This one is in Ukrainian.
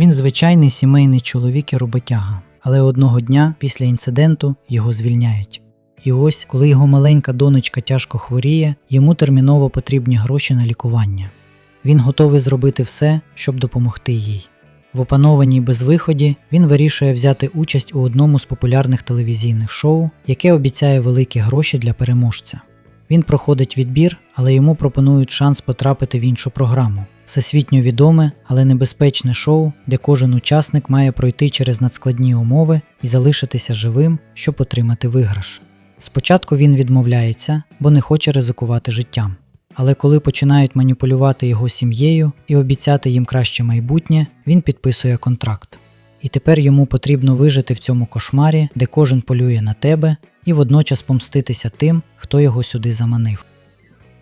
Він звичайний сімейний чоловік і роботяга, але одного дня після інциденту його звільняють. І ось, коли його маленька донечка тяжко хворіє, йому терміново потрібні гроші на лікування. Він готовий зробити все, щоб допомогти їй. В опанованій безвиході він вирішує взяти участь у одному з популярних телевізійних шоу, яке обіцяє великі гроші для переможця. Він проходить відбір, але йому пропонують шанс потрапити в іншу програму всесвітньо відоме, але небезпечне шоу, де кожен учасник має пройти через надскладні умови і залишитися живим, щоб отримати виграш. Спочатку він відмовляється, бо не хоче ризикувати життям. Але коли починають маніпулювати його сім'єю і обіцяти їм краще майбутнє, він підписує контракт. І тепер йому потрібно вижити в цьому кошмарі, де кожен полює на тебе, і водночас помститися тим, хто його сюди заманив.